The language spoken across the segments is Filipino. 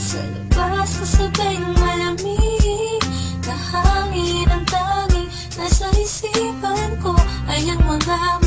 Sa labas na sabing malamig Na hangin ang tanging Nasa isipan ko. Ay ang mga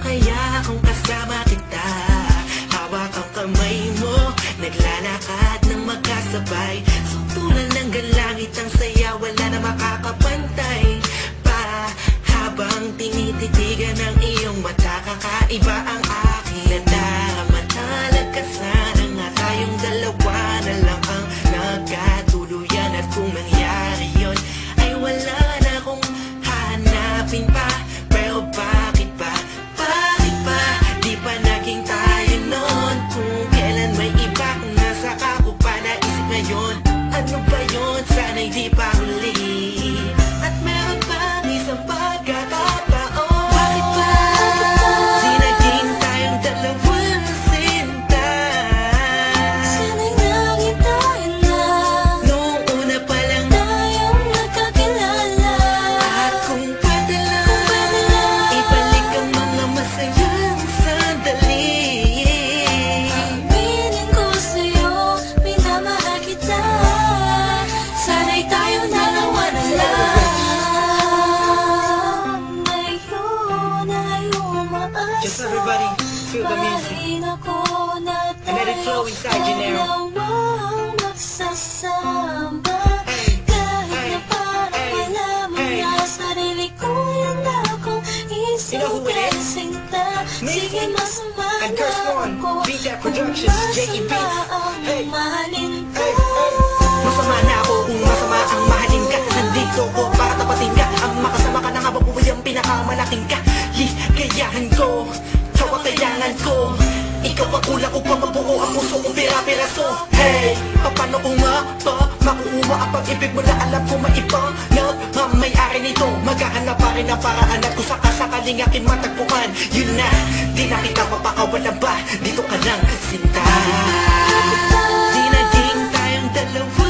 kaya akong kasama Just everybody feel the music. And let it flow inside you now. You know who it is? Nate and Curse One. Beat that Productions, Jakey Beats. Hey. Ikaw ang kulang upang mabuo ang puso kong pira-piraso. Hey, paano ko nga ba makuuma ang pag-ibig mo na alam ko maiba Nagmamayari nito, maghahanap pa rin ang paraan At kung sakasakaling aking matagpuan Yun na, di na kita mapakawalan ba? Dito ka lang, sinta. Di naging tayong dalawa.